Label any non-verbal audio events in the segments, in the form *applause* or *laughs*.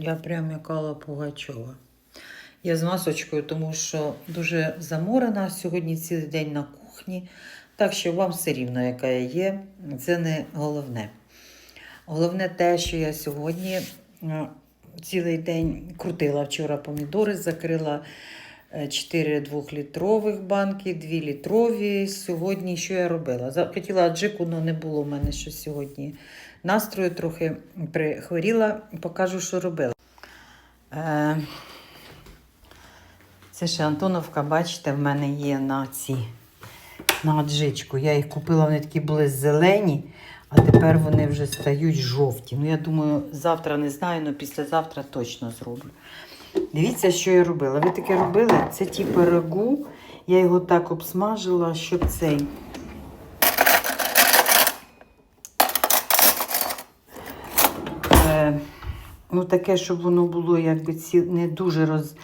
Я прям як Алла Пугачова. Я з масочкою, тому що дуже заморена сьогодні цілий день на кухні. Так що вам все рівно, яка я є, це не головне. Головне те, що я сьогодні цілий день крутила вчора помідори, закрила 4 двохлітрових банки, 2 літрові. Сьогодні що я робила? Хотіла аджику, але не було в мене щось сьогодні настрою, трохи прихворіла. Покажу, що робила. Е, Це ще Антоновка, бачите, в мене є на ці на аджичку. Я їх купила, вони такі були зелені, а тепер вони вже стають жовті. Ну, я думаю, завтра не знаю, але післязавтра точно зроблю. Дивіться, що я робила. Ви таке робили? Це типу рагу. Я його так обсмажила, щоб цей. Е, ну, таке, щоб воно було якби ці, не дуже роз,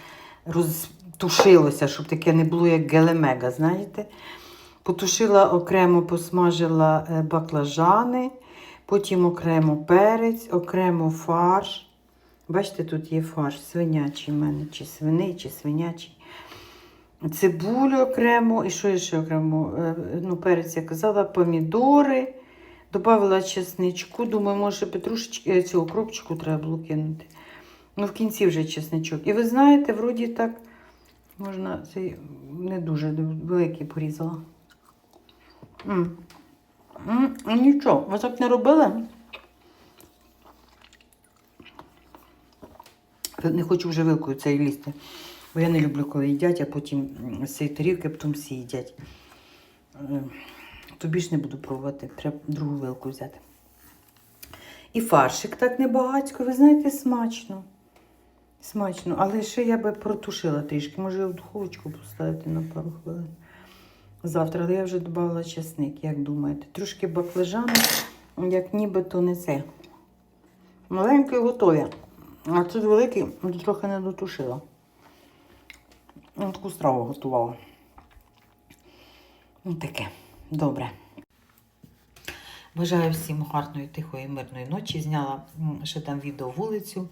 розтушилося, щоб таке не було як гелемега, знаєте? Потушила окремо, посмажила е, баклажани, потім окремо перець, окремо фарш. Бачите, тут є фарш свинячий в мене, чи свиний, чи свинячий. Цибулю окремо, і що я ще окремо? Е, Ну, перець я казала, помідори. Добавила чесничку. Думаю, може петрушечки, е, цього кропчику треба було кинути. Ну, в кінці вже чесничок. І ви знаєте, вроді так можна цей не дуже великий порізала. М. М, ну Нічого, ви так не робили? Не хочу вже вилкою цей лізти. Бо я не люблю, коли їдять, а потім з цієї тарілки потім всі їдять. Е, Тобі ж не буду пробувати, треба другу вилку взяти. І фаршик так небагатько, ви знаєте, смачно. Смачно, але ще я би протушила трішки. Може, в духовочку поставити на пару хвилин. Завтра, але я вже додала чесник, як думаєте. Трошки баклажани, як ніби то не це. Маленькі готові. А тут великий, ну, трохи не дотушила. Ну, таку страву готувала. Ну, таке. Добре. Бажаю всім гарної, тихої, мирної ночі. Зняла ще там відео вулицю,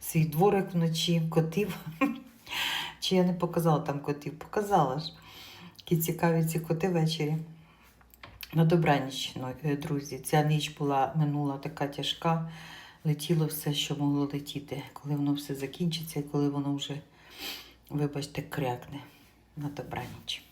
свій дворик вночі, котів. *laughs* Чи я не показала там котів? Показала ж. Які цікаві ці коти ввечері. На добраніч, ну, е, друзі. Ця ніч була минула така тяжка. Летіло все, що могло летіти. Коли воно все закінчиться і коли воно вже, вибачте, крякне. На добраніч.